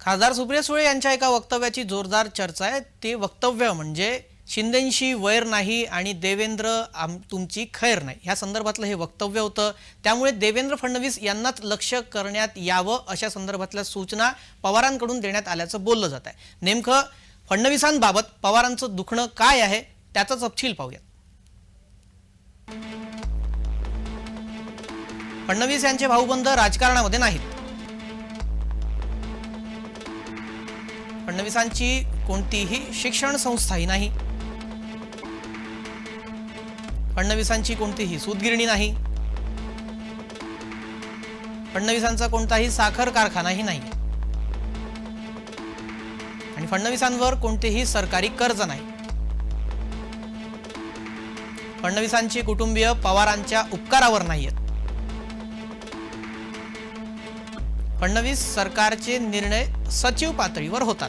खासदार सुप्रिया सुळे यांच्या एका वक्तव्याची जोरदार चर्चा आहे. ते वक्तव्य म्हणजे शिंदेंशी वैर नाही आणि देवेंद्र आम तुमची खैर नाही. ह्या संदर्भातलं हे वक्तव्य होतं. त्यामुळे देवेंद्र फडणवीस यांनाच लक्ष करण्यात यावं अशा संदर्भातल्या सूचना पवारांकडून देण्यात आल्याचं बोललं जात आहे नेमकं फडणवीसांबाबत पवारांचं दुखणं काय आहे त्याचा तपशील पाहूयात. फडणवीस यांचे भाऊबंद राजकारणामध्ये नाहीत. फडणवीसांची कोणतीही शिक्षण संस्थाही नाही. फडणवीसांची कोणतीही सूतगिरणी नाही. फडणवीसांचा कोणताही साखर कारखानाही नाही. आणि फडणवीसांवर कोणतेही सरकारी कर्ज नाही. फडणवीसांची कुटुंबीय पवारांच्या उपकारावर नाहीयेत. फडणवीस सरकारचे निर्णय सचिव पातळीवर होतात.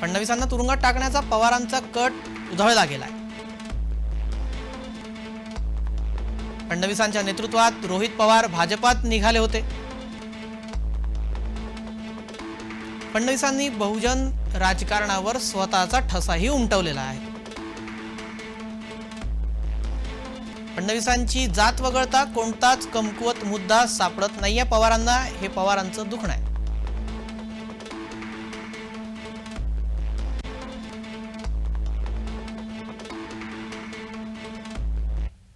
फडणवीसांना तुरुंगात टाकण्याचा पवारांचा कट उधळला गेलाय. फडणवीसांच्या नेतृत्वात रोहित पवार भाजपात निघाले होते. फडणवीसांनी बहुजन राजकारणावर स्वतःचा ठसाही उमटवलेला आहे. फडणवीसांची जात वगळता कोणताच कमकुवत मुद्दा सापडत नाहीये पवारांना हे पवारांचं दुखणं आहे.